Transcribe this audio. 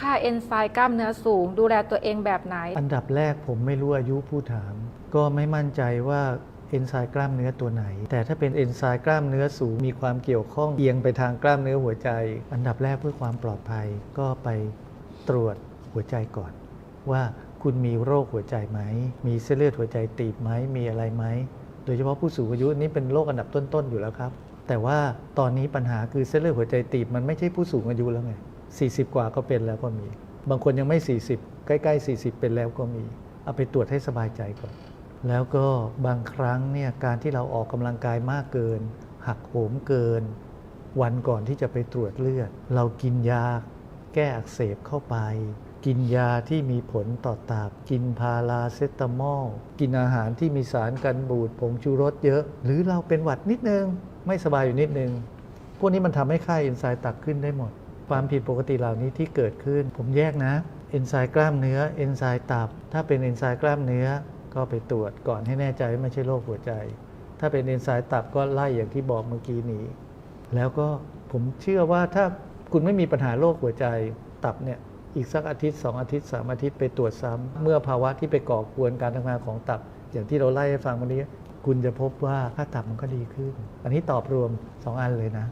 ค่าเอนไซม์กล้ามเนื้อสูง ดูแลตัวเองแบบไหน อันดับแรกผมไม่รู้อายุผู้ถาม ก็ไม่มั่นใจว่าเอนไซม์กล้ามเนื้อตัวไหน แต่ถ้าเป็นเอนไซม์กล้ามเนื้อสูงมีความเกี่ยวข้องเอียงไปทางกล้ามเนื้อหัวใจ อันดับแรกเพื่อความปลอดภัยก็ไปตรวจหัวใจก่อน ว่าคุณมีโรคหัวใจไหม มีเส้นเลือดหัวใจตีบไหมมีอะไรไหม โดยเฉพาะผู้สูงอายุนี่เป็นโรคอันดับต้นๆอยู่แล้วครับ แต่ว่าตอนนี้ปัญหาคือเส้นเลือดหัวใจตีบมันไม่ใช่ผู้สูงอายุแล้วไง 40 กว่าก็เป็นแล้วก็มี บางคนยังไม่ 40 ใกล้ๆ 40 เป็นแล้วก็มี เอาไปตรวจให้สบายใจก่อน แล้วก็บางครั้งเนี่ยการที่เราออกกำลังกายมากเกิน หักโหมเกิน วันก่อนที่จะไปตรวจเลือด เรากินยา ก้อักเสบเข้าไป กินยาที่มีผลต่อตับกินพาราเซตามอล กินอาหารที่มีสารกันบูดผงชูรสเยอะ หรือเราเป็นหวัดนิดนึง ไม่สบายอยู่นิดนึง พวกนี้มันทำให้ค่าเอนไซม์ตักขึ้นได้หมด ความผิดปกติเหล่านี้ที่เกิดขึ้น ผมแยกนะเอนไซม์กล้ามเนื้อเอนไซม์ตับ ถ้าเป็นเอนไซม์กล้ามเนื้อก็ไปตรวจก่อนให้แน่ใจว่าไม่ใช่โรคหัวใจ ถ้าเป็นเอนไซม์ตับก็ไล่อย่างที่บอกเมื่อกี้นี้ แล้วก็ผมเชื่อว่าถ้า คุณไม่มีปัญหาโรคหัวใจตับเนี่ยอีกสักอาทิตย์ 2 อาทิตย์ 3 อาทิตย์ไปตรวจซ้ำเมื่อภาวะที่ไปก่อกวนการทำงานของตับ อย่างที่เราไล่ให้ฟังวันนี้ คุณจะพบว่าค่าตับมันก็ดีขึ้น อันนี้ตอบรวม 2 อันเลยนะ